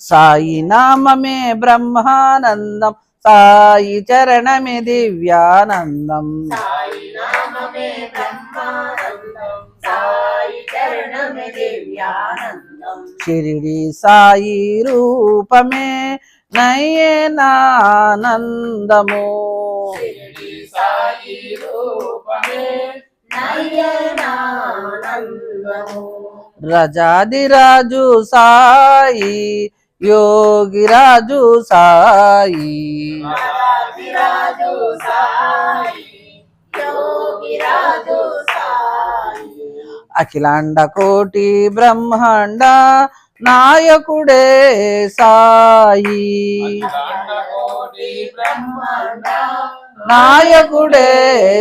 సాయి నామమే బ్రహ్మానందం సాయి చరణమే దివ్యానందం. షిరిడి సాయి రూపమే నయనానందము రజాదిరాజు సాయి యోగిరాజు సాయి. రాజు సాయి. యోగిరాజు సాయి. అఖిలాండ కోటి బ్రహ్మాండ నాయకుడే సాయి. కోటి బ్రహ్మాండ నాయకుడే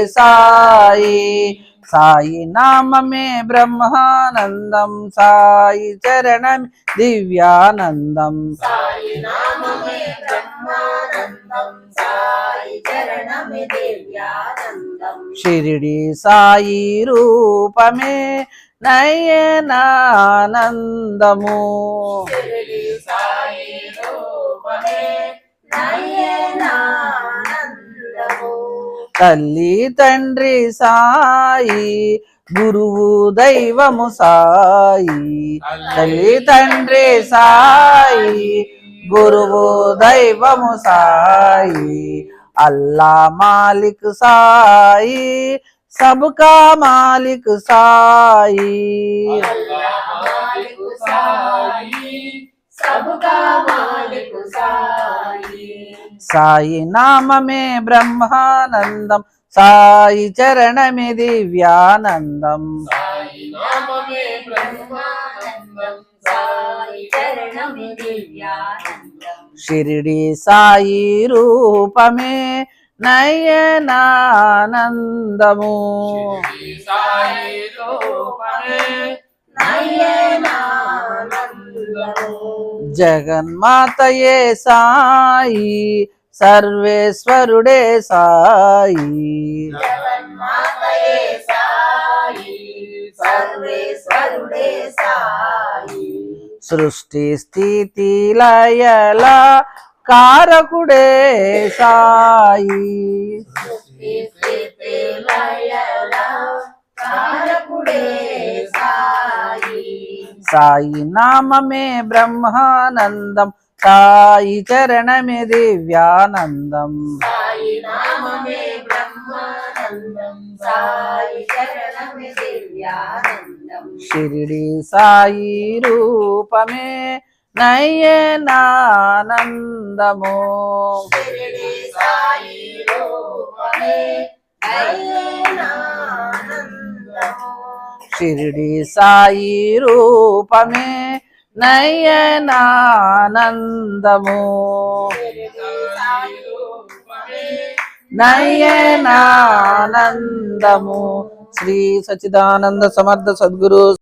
సాయి. సాయి నామమే బ్రహ్మానందం సాయి చరణం దివ్యానందం. సాయి నామమే బ్రహ్మానందం సాయి చరణమే దివ్యానందం. షిరిడి సాయి రూపమే నయనానందము. షిరిడి సాయి రూపమే తల్లి తండ్రి సాయి గురువు దైవము సాయి. తల్లి తండ్రి సాయి గురువు దైవము సాయి. అల్లా మాలిక్ సాయి సబ్కా మాలిక్ సాయి. మాలికు సాయి సబ్కా మాలికు సాయి. సాయి నామమే బ్రహ్మానందం సాయి చరణమే దివ్యానందం. షిరిడి సాయి రూపమే నయనానందము. సాయి రూపమే జగన్మాతయే సాయి సర్వేశ్వరుడే సాయి. సృష్టి స్థితి లయల కారకుడే సాయి. కారకుడే సాయి సాయి నామమే బ్రహ్మానందం సాయి చరణమే దివ్యానందం. షిరిడి సాయి రూపమే నయనానందము సాయి రూపమే షిరిడి సాయి రూపమే నయనానందము. షిరిడి సాయి రూపమే నయనానందము. శ్రీ సచిదానంద సమర్థ సద్గురు